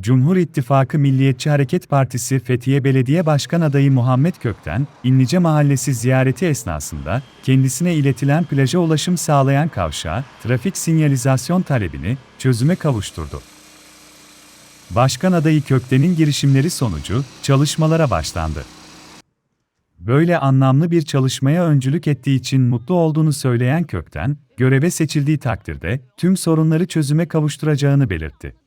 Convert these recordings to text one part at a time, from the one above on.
Cumhur İttifakı Milliyetçi Hareket Partisi Fethiye Belediye Başkan adayı Muhammed Kökten, İnlice Mahallesi ziyareti esnasında kendisine iletilen plaja ulaşım sağlayan kavşağa trafik sinyalizasyon talebini çözüme kavuşturdu. Başkan adayı Kökten'in girişimleri sonucu çalışmalara başlandı. Böyle anlamlı bir çalışmaya öncülük ettiği için mutlu olduğunu söyleyen Kökten, göreve seçildiği takdirde tüm sorunları çözüme kavuşturacağını belirtti.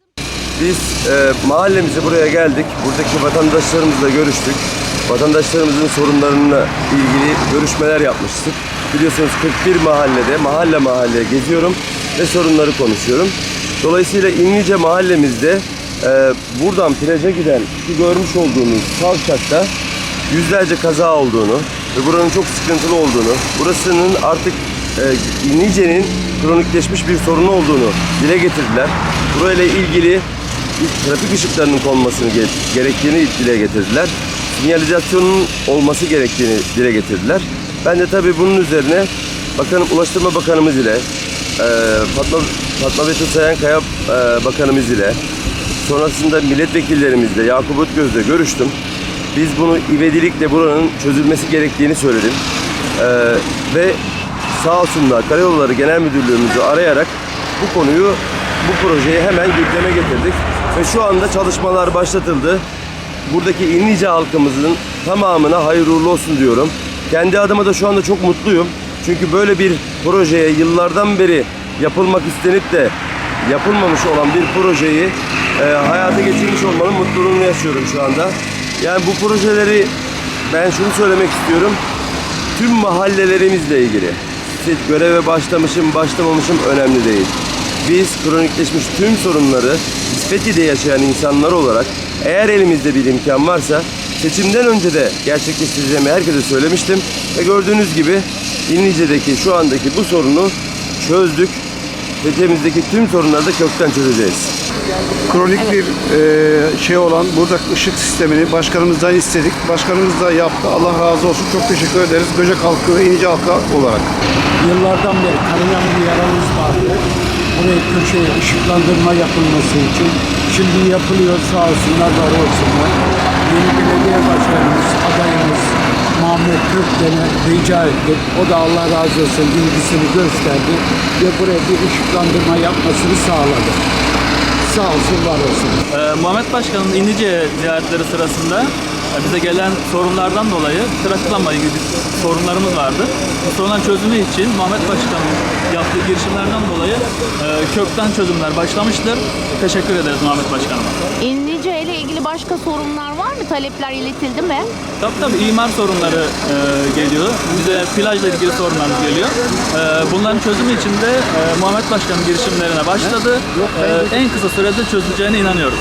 Biz e, mahallemize buraya geldik. Buradaki vatandaşlarımızla görüştük. Vatandaşlarımızın sorunlarına ilgili görüşmeler yapmıştık. Biliyorsunuz 41 mahallede mahalle mahalle geziyorum ve sorunları konuşuyorum. Dolayısıyla İnlice mahallemizde e, buradan plaja giden şu görmüş olduğunuz kavşakta yüzlerce kaza olduğunu ve buranın çok sıkıntılı olduğunu, burasının artık e, İnlice'nin kronikleşmiş bir sorunu olduğunu dile getirdiler. Burayla ilgili trafik ışıklarının konmasını ge- gerektiğini dile getirdiler. Sinyalizasyonun olması gerektiğini dile getirdiler. Ben de tabii bunun üzerine Bakanım Ulaştırma Bakanımız ile e, Fatma Fatma Betül Sayankaya e, Bakanımız ile sonrasında milletvekillerimizle Yakup Ötgöz'le görüştüm. Biz bunu ivedilikle buranın çözülmesi gerektiğini söyledim. E, ve sağ olsunlar Karayolları Genel Müdürlüğümüzü arayarak bu konuyu bu projeyi hemen gündeme getirdik ve şu anda çalışmalar başlatıldı. Buradaki İnlice halkımızın tamamına hayırlı uğurlu olsun diyorum. Kendi adıma da şu anda çok mutluyum. Çünkü böyle bir projeye yıllardan beri yapılmak istenip de yapılmamış olan bir projeyi e, hayata geçirmiş olmanın mutluluğunu yaşıyorum şu anda. Yani bu projeleri ben şunu söylemek istiyorum tüm mahallelerimizle ilgili. Siz göreve başlamışım, başlamamışım önemli değil. Biz kronikleşmiş tüm sorunları biz Fethiye'de yaşayan insanlar olarak eğer elimizde bir imkan varsa seçimden önce de gerçekleştireceğimi herkese söylemiştim. Ve gördüğünüz gibi İnlice'deki şu andaki bu sorunu çözdük. Fethiye'mizdeki tüm sorunları da kökten çözeceğiz. kronik bir e, şey olan burada ışık sistemini başkanımızdan istedik. Başkanımız da yaptı. Allah razı olsun. Çok teşekkür ederiz. Göcek halkı ve İnce halkı olarak. Yıllardan beri kanayan bir yaramız vardı. Buraya köşeye ışıklandırma yapılması için. Şimdi yapılıyor sağ olsunlar var olsunlar. Yeni belediye başkanımız, adayımız Muhammed Kökten'e rica ettik. O da Allah razı olsun ilgisini gösterdi ve buraya bir ışıklandırma yapmasını sağladı. Sağ olsun var olsun. Ee, Muhammed Başkan'ın İnlice ziyaretleri sırasında bize gelen sorunlardan dolayı trafiklanma ilgili sorunlarımız vardı. Bu sorunların çözümü için Muhammed Başkan'ın yaptığı girişimlerden dolayı e, kökten çözümler başlamıştır. Teşekkür ederiz Muhammed Başkanıma. İnlice ile ilgili başka sorunlar var mı? Talepler iletildi mi? Tabii tabii imar sorunları e, geliyor. Bize plajla ilgili sorunlarımız geliyor. E, bunların çözümü için de e, Muhammed Başkan'ın girişimlerine başladı. E, en kısa sürede çözüleceğine inanıyoruz.